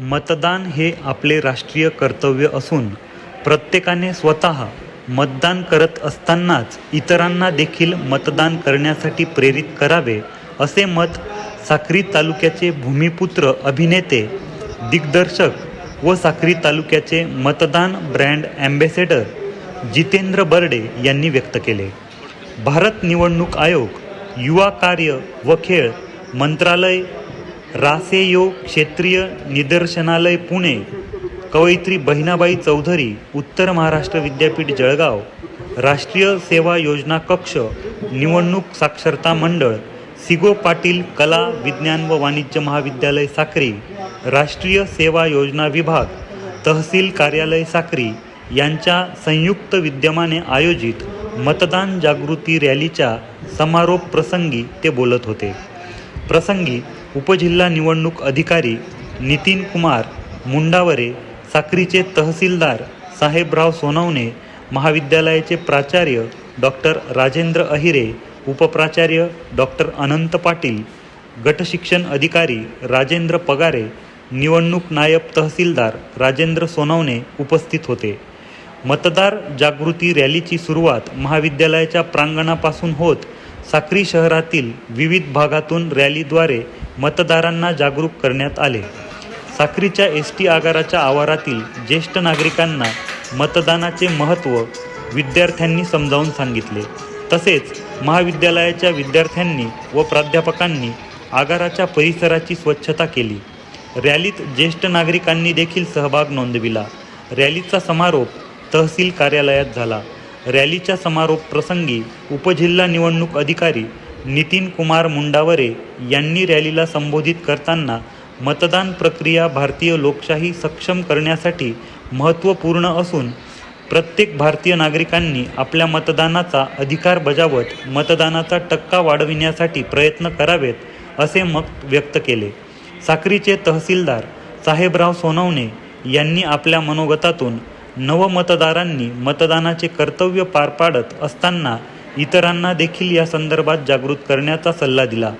मतदान हे आपले राष्ट्रीय कर्तव्य असून प्रत्येकाने स्वतः मतदान करत असतानाच इतरांना देखील मतदान करण्यासाठी प्रेरित करावे असे मत साक्री तालुक्याचे भूमिपुत्र अभिनेते दिग्दर्शक व साक्री तालुक्याचे मतदान ब्रँड ॲम्बेसेडर जितेंद्र बर्डे यांनी व्यक्त केले. भारत निवडणूक आयोग युवा कार्य व खेळ मंत्रालय रासेयो क्षेत्रीय निदर्शनालय पुणे कवयित्री बहिणाबाई चौधरी उत्तर महाराष्ट्र विद्यापीठ जळगाव राष्ट्रीय सेवा योजना कक्ष निवडणूक साक्षरता मंडळ सिगो पाटील कला विज्ञान व वाणिज्य महाविद्यालय साक्री राष्ट्रीय सेवा योजना विभाग तहसील कार्यालय साक्री यांच्या संयुक्त विद्यमाने आयोजित मतदान जागृती रॅलीच्या समारोप प्रसंगी ते बोलत होते. प्रसंगी उपजिल्हा निवडणूक अधिकारी नितीन कुमार मुंडावरे साक्रीचे तहसीलदार साहेबराव सोनवणे महाविद्यालयाचे प्राचार्य डॉक्टर राजेंद्र अहिरे उपप्राचार्य डॉक्टर अनंत पाटील गटशिक्षण अधिकारी राजेंद्र पगारे निवडणूक नायब तहसीलदार राजेंद्र सोनवणे उपस्थित होते. मतदार जागृती रॅलीची सुरुवात महाविद्यालयाच्या प्रांगणापासून होत साक्री शहरातील विविध भागातून रॅलीद्वारे मतदारांना जागरूक करण्यात आले. साक्रीच्या एस टी आगाराच्या आवारातील ज्येष्ठ नागरिकांना मतदानाचे महत्त्व विद्यार्थ्यांनी समजावून सांगितले. तसेच महाविद्यालयाच्या विद्यार्थ्यांनी व प्राध्यापकांनी आगाराच्या परिसराची स्वच्छता केली. रॅलीत ज्येष्ठ नागरिकांनी देखील सहभाग नोंदविला. रॅलीचा समारोप तहसील कार्यालयात झाला. रॅलीच्या समारोप प्रसंगी उपजिल्हा निवडणूक अधिकारी नितीन कुमार मुंडावरे यांनी रॅलीला संबोधित करताना मतदान प्रक्रिया भारतीय लोकशाही सक्षम करण्यासाठी महत्त्वपूर्ण असून प्रत्येक भारतीय नागरिकांनी आपल्या मतदानाचा अधिकार बजावत मतदानाचा टक्का वाढविण्यासाठी प्रयत्न करावेत असे मत व्यक्त केले. साक्रीचे तहसीलदार साहेबराव सोनवणे यांनी आपल्या मनोगतातून नवमतदारांनी मतदानाचे कर्तव्य पार पाडत असताना इतरांना देखील या संदर्भात जागृत करण्याचा सल्ला दिला.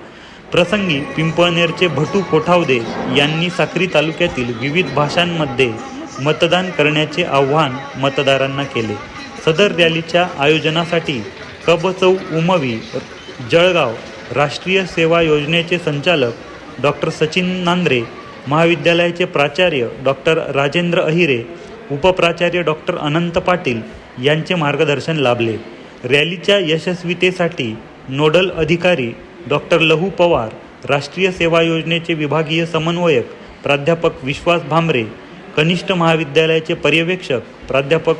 प्रसंगी पिंपळनेरचे भटू कोठावदे यांनी साक्री तालुक्यातील विविध भाषांमध्ये मतदान करण्याचे आव्हान मतदारांना केले. सदर रॅलीच्या आयोजनासाठी कबचौ उमवी जळगाव राष्ट्रीय सेवा योजनेचे संचालक डॉक्टर सचिन नांद्रे महाविद्यालयाचे प्राचार्य डॉक्टर राजेंद्र अहिरे उपप्राचार्य डॉक्टर अनंत पाटील यांचे मार्गदर्शन लाभले. रॅलीच्या यशस्वीतेसाठी नोडल अधिकारी डॉक्टर लहू पवार राष्ट्रीय सेवा योजनेचे विभागीय समन्वयक प्राध्यापक विश्वास भांबरे कनिष्ठ महाविद्यालयाचे पर्यवेक्षक प्राध्यापक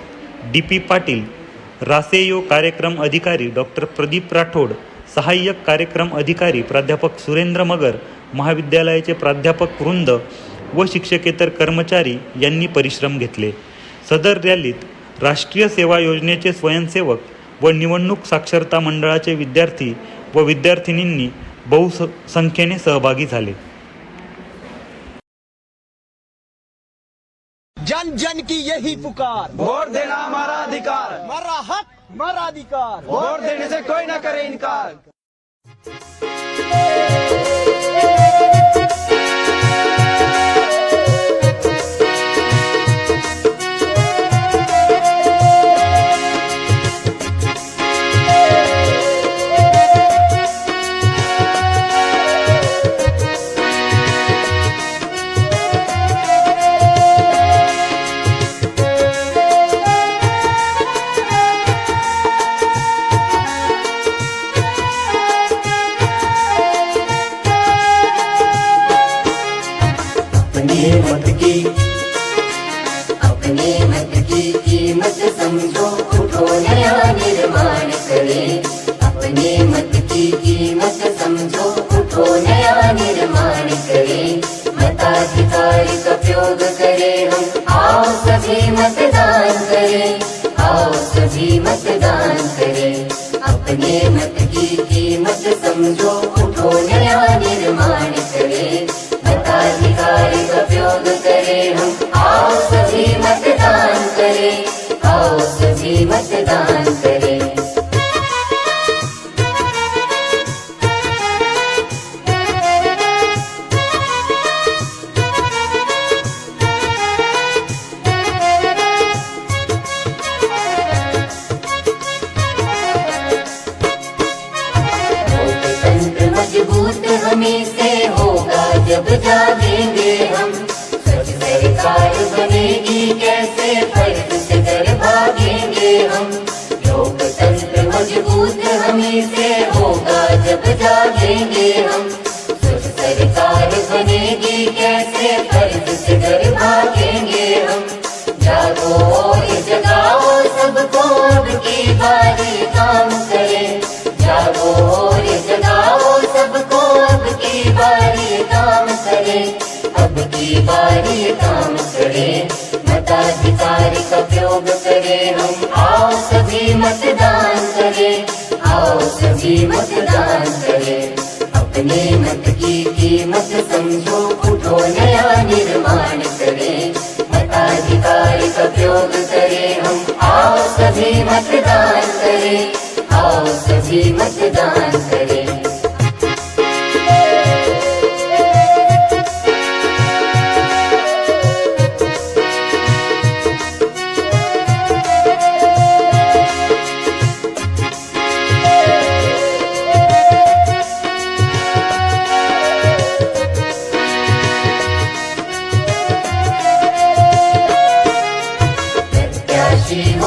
डी पी पाटील रासेयो कार्यक्रम अधिकारी डॉक्टर प्रदीप राठोड सहाय्यक कार्यक्रम अधिकारी प्राध्यापक सुरेंद्र मगर महाविद्यालयाचे प्राध्यापक वृंद व शिक्षकेतर कर्मचारी यांनी परिश्रम घेतले. सदर रॅलीत राष्ट्रीय सेवा योजनेचे स्वयंसेवक व निवडणूक साक्षरता मंडळाचे विद्यार्थी व विद्यार्थिनींनी बहुसंख्येने सहभागी झाले. जन जन की यही पुकार। वोट देना हमारा अधिकार। हमारा हक हमारा अधिकार। वोट देने से कोई ना करे इनकार। अपने मत की। अपने मत की कीमत समझो उठो नया निर्माण करें। अपने मत की कीमत समझो उठो नया निर्माण करें। मताधिकार का प्रयोग करें हम आओ सभी मतदान करें। आओ सभी मतदान करें। अपने मत की कीमत समझो जब जागेंगे हम। स्वच्छ सरकार बनेगी, कैसे फ़र्ज़ से घर भागेंगे हम। लोकतंत्र मज़बूत हमी से होगा, जब जागेंगे हम। स्वच्छ सरकार बनेगी, कैसे फ़र्ज़ से घर भागेंगे हम। जागो और जगाओ सबको, अब की बारी काम करें। जागो और जगाओ अब की बारी काम करे मताधिकार का प्रयोग करे हम आओ सभी मतदान करे आओ सभी मतदान करे। अपने मत की कीमत समझो उठो नया निर्माण करे मताधिकार का प्रयोग करे हम आओ सभी मतदान करे आओ सभी मतदान करें।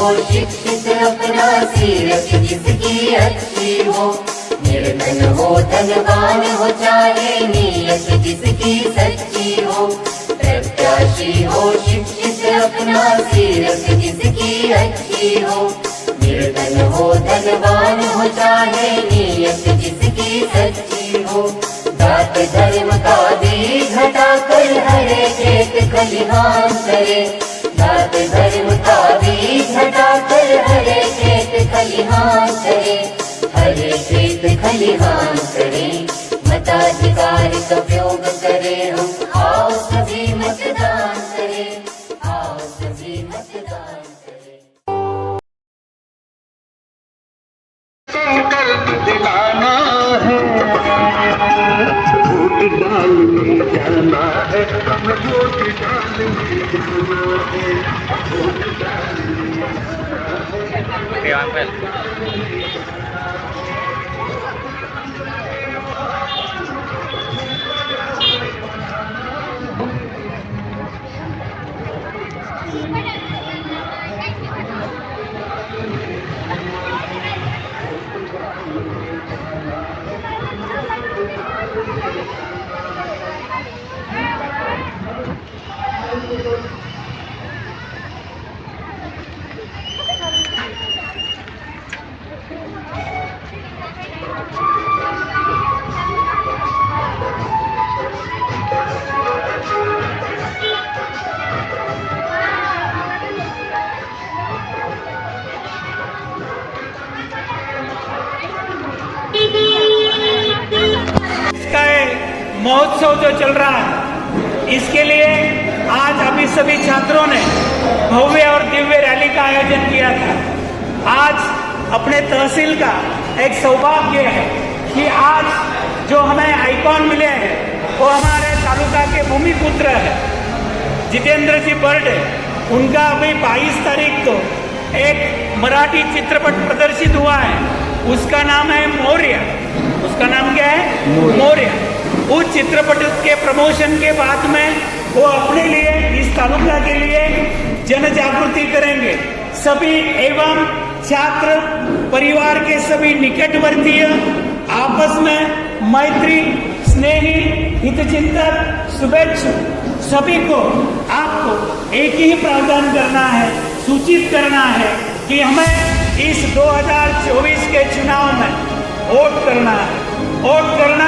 प्रत्याशी हो शिक्षित अपना सीरत जिसकी अच्छी हो निर्धन हो धनवान हो चाहे नीयत जिसकी सच्ची हो प्रत्याशी हो शिक्षित अपना सीरत जिसकी अच्छी हो निर्धन हो धनवान हो चाहे नीयत जिसकी सच्ची हो जात धर्म का बीज हटाकर हरे खेत खलिहान करे जात धर्म का बीज हटाकर हरे खेत खलिहान करे हरे खेत खलिहान करे मताधिकार का करें हम, आओ सभी मतदान करें, आओ सभी मतदान करें। दिलाना है वोट डालने जाना है, हम वोट डालने का महोत्सव जो चल रहा है इसके लिए आज अभी सभी छात्रों ने भव्य और दिव्य रैली का आयोजन किया था। आज अपने तहसील का एक सौभाग्य है कि आज जो हमें आइकॉन मिले हैं वो हमारे तालुका के भूमिपुत्र है। जितेंद्र जी बर्डे उनका अभी 22 तारीख को एक मराठी चित्रपट प्रदर्शित हुआ है। उसका नाम है मौर्य। उसका नाम क्या है? मौर्य। उस चित्रपट के प्रमोशन के बाद में वो अपने लिए, इस तालुका के लिए जन जागृति करेंगे। सभी एवं छात्र परिवार के सभी निकटवर्तीय, आपस में मैत्री, स्नेही, हितचिंतक, शुभेच्छु, सभी को, आपको एक ही प्रावधान करना है, सूचित करना है कि हमें इस 2024 के चुनाव में वोट करना है। वोट करना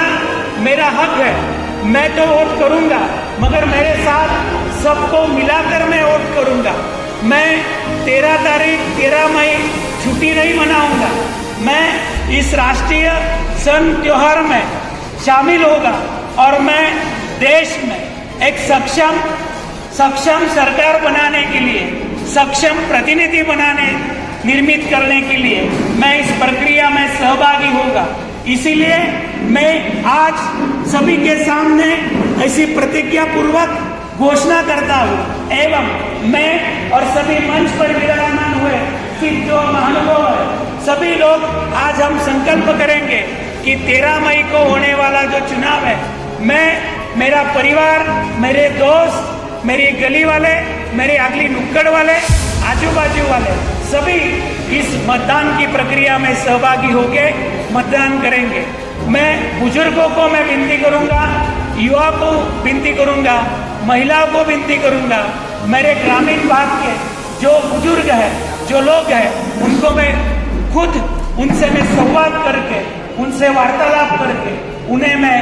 मेरा हक है। मैं तो वोट करूँगा, मगर मेरे साथ सबको मिलाकर मैं वोट करूँगा। मैं तेरह तारीख, तेरह मई छुट्टी नहीं मनाऊँगा। मैं इस राष्ट्रीय सन त्योहार में शामिल होगा और मैं देश में एक सक्षम सक्षम सरकार बनाने के लिए, सक्षम प्रतिनिधि बनाने, निर्मित करने के लिए मैं इस प्रक्रिया में सहभागी होगा इसीलिए मैं आज सभी के सामने ऐसी प्रतिज्ञा पूर्वक घोषणा करता हूँ। एवं मैं और सभी मंच पर विराजमान हुए सिद्ध जो महानुभव है, सभी लोग आज हम संकल्प करेंगे कि तेरह मई को होने वाला जो चुनाव है, मैं, मेरा परिवार, मेरे दोस्त, मेरी गली वाले, मेरे अगली नुक्कड़ वाले आजू बाजू वाले, सभी इस मतदान की प्रक्रिया में सहभागी होके मतदान करेंगे। मैं बुज़ुर्गों को मैं विनती करूँगा युवा को विनती करूँगा, महिलाओं को विनती करूँगा, मेरे ग्रामीण भाग के जो बुज़ुर्ग है, जो लोग हैं, उनको मैं खुद उनसे मैं संवाद करके, उनसे वार्तालाप करके, उन्हें मैं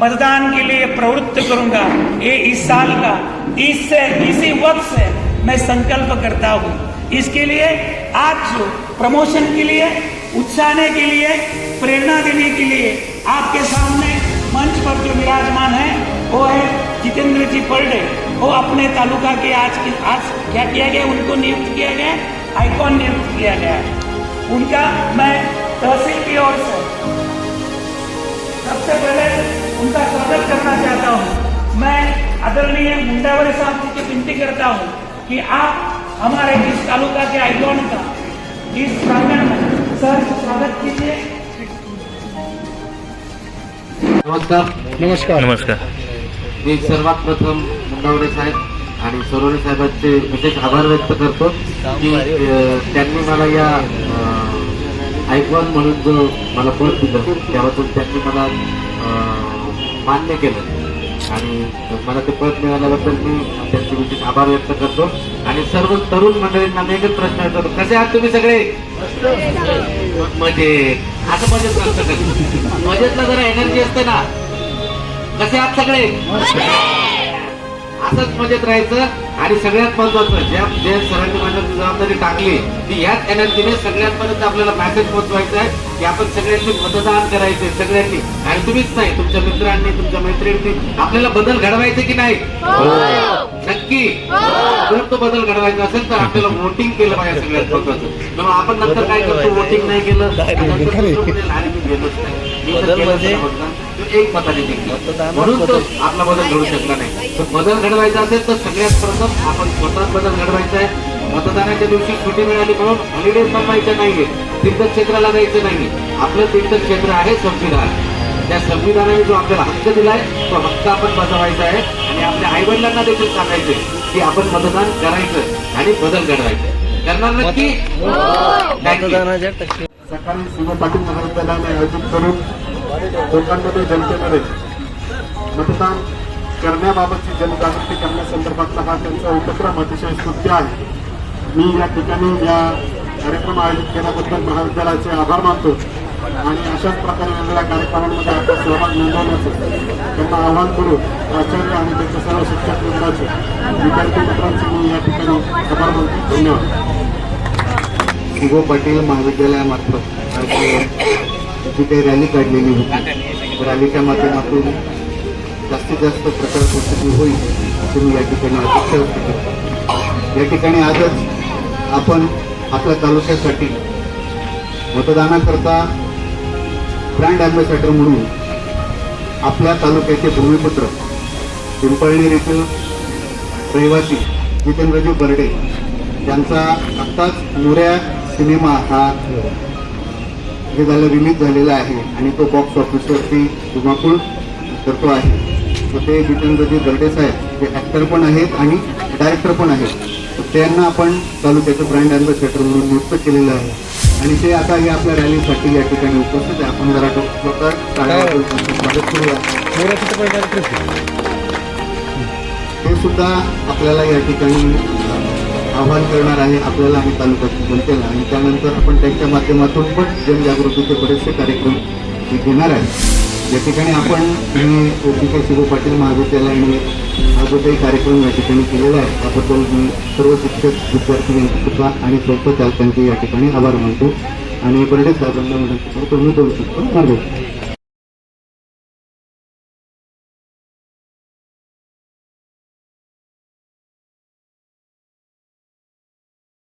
मतदान के लिए प्रवृत्त करूँगा। ये इस साल का, इससे, इसी वक्त से मैं संकल्प करता हूँ। इसके लिए आज प्रमोशन के लिए उत्साहने के लिए प्रेरणा देने के लिए आपके सामने मंच पर जो विराजमान है, वो है जितेंद्र जी परडे वो अपने तालुका के आज की आज क्या किया गया? उनको नियुक्त किया गया आइकॉन नियुक्त किया गया। उनका मैं तहसील की ओर से सबसे पहले उनका स्वागत करना चाहता हूँ। मैं आदरणीय मुंडावरे साहब जी की विनती करता हूँ कि आप हमारे इस तालुका के आइकॉन का इस प्रांगण में सर स्वागत कीजिए। नमस्कार. नमस्कार. नमस्कार. मी सर्वात प्रथम मुंडावरे साहेब आणि सरोने साहेबांचे विशेष आभार व्यक्त करतो की त्यांनी मला या आयकॉन म्हणून जो मला पद दिलं त्याबद्दल त्यांनी मला मान्य केलं. आणि मला ते पद मिळाल्याबद्दल मी त्यांचे विशेष आभार व्यक्त करतो. आणि सर्व तरुण मंडळींना मी एकच प्रश्न विचारतो. कसे आहात तुम्ही सगळे? मजेत. असं मजेत नसतं मजेतला जरा एनर्जी असते ना. कसे आहात सगळे? असंच मजेत राहायचं. आणि सगळ्यात महत्वाचं ज्या जे सरांनी माझ्यावर जबाबदारी टाकली ती ह्याच एनर्जीने सगळ्यांपर्यंत आपल्याला मेसेज पोहोचवायचा आहे की आपण सगळ्यांनी मतदान करायचे सगळ्यांनी. आणि तुम्हीच नाही तुमच्या मित्रांनी तुमच्या मैत्रिणींनी आपल्याला बदल घडवायचे की नाही? नक्की. जर तो बदल घडवायचा असेल तर आपल्याला वोटिंग केलं पाहिजे सगळ्यात महत्वाचं. म्हणून आपण नंतर काय करतो? वोटिंग नाही केलं आणि नंतर दुसरं म्हणेल, "अरे, मी गेलोच नाही. मी तर केलंच नाही मतदान." तो एक मताने जिंकला. म्हणून तो आपला बदल घडू शकला नाही. तर बदल घडवायचा असेल तर सगळ्यात प्रथम आपण स्वतः बदल घडवायचा आहे. मतदानाच्या दिवशी सुट्टी मिळाली म्हणून हॉलिडे बनवायचं नाहीये. तीर्थक्षेत्राला जायचं नाही आपलं तीर्थक्षेत्र आहे संविधान. त्या संविधानाने जो आपल्याला हक्क दिलाय तो हक्क आपण बजावायचा आहे. आणि आपल्या आई वडिलांना देखील सांगायचंय की आपण मतदान करायचं आणि बदल घडवायचं करणार नक्की? you. सकाळी शिव पाटील महाविद्यालयाने आयोजित करून लोकांमध्ये जनतेमध्ये मतदान करण्याबाबतची जनजागृती करण्यासंदर्भातला हा त्यांचा उपक्रम अतिशय स्तुत्य आहे. मी या ठिकाणी या कार्यक्रम आयोजित केल्याबद्दल महाविद्यालयाचे आभार मानतो आणि अशाच प्रकारे वेगवेगळ्या कार्यक्रमांमध्ये आपला सहभाग नोंदवण्याचं त्यांना आवाहन करू प्राचार्य आणि त्यांच्या सर्व शिक्षक वृंदाचे विद्यार्थी मित्रांचे मी या ठिकाणी आभार मानतो. धन्यवाद. शिगो पाटील महाविद्यालयामार्फत. जी काही रॅली काढलेली होती. रॅलीच्या माध्यमातून जास्तीत जास्त प्रचार प्रसिद्धी होईल अशी मी या ठिकाणी अपेक्षा करतो. या ठिकाणी आजच आपण आपल्या तालुक्यासाठी मतदानाकरता ब्रँड अँबॅसेडर म्हणून आपल्या तालुक्याचे भूमिपुत्र पिंपळनेर येथील रहिवासी जितेंद्रजी बर्डे त्यांचा आत्ताच मोऱ्या सिनेमा हा जे झालं रिलीज झालेला आहे आणि तो बॉक्स ऑफिसवरती धुमाकूळ करतो आहे. तर ते जितेंद्रजी बर्डे साहेब जे ॲक्टर पण आहेत आणि डायरेक्टर पण आहेत. तर त्यांना आपण तालुक्याचं ब्रँड अँबॅसेडर म्हणून नियुक्त केलेलं आहे. आणि ते आता हे आपल्या रॅलीसाठी या ठिकाणी उपस्थित आहे. आपण जरा त्यांचं स्वागत करूया. हे सुद्धा आपल्याला या ठिकाणी आव्हान करणार आहे आपल्याला आणि तालुक्यातील जनतेला. आणि त्यानंतर आपण त्यांच्या माध्यमातून पण जनजागृतीचे बरेचसे कार्यक्रम घेणार आहे. या ठिकाणी आपण मी ओपिके शिव पाटील महाविद्यालयाने हा जो काही कार्यक्रम या ठिकाणी केलेला आहे. त्याबद्दल मी सर्व शिक्षक विद्यार्थी यांचे सुद्धा आणि स्वतः चालकांचे या ठिकाणी आभार मानतो. आणि पर्यटक साहेबांना विनंती तुम्ही बोलू शकतो. मार्ग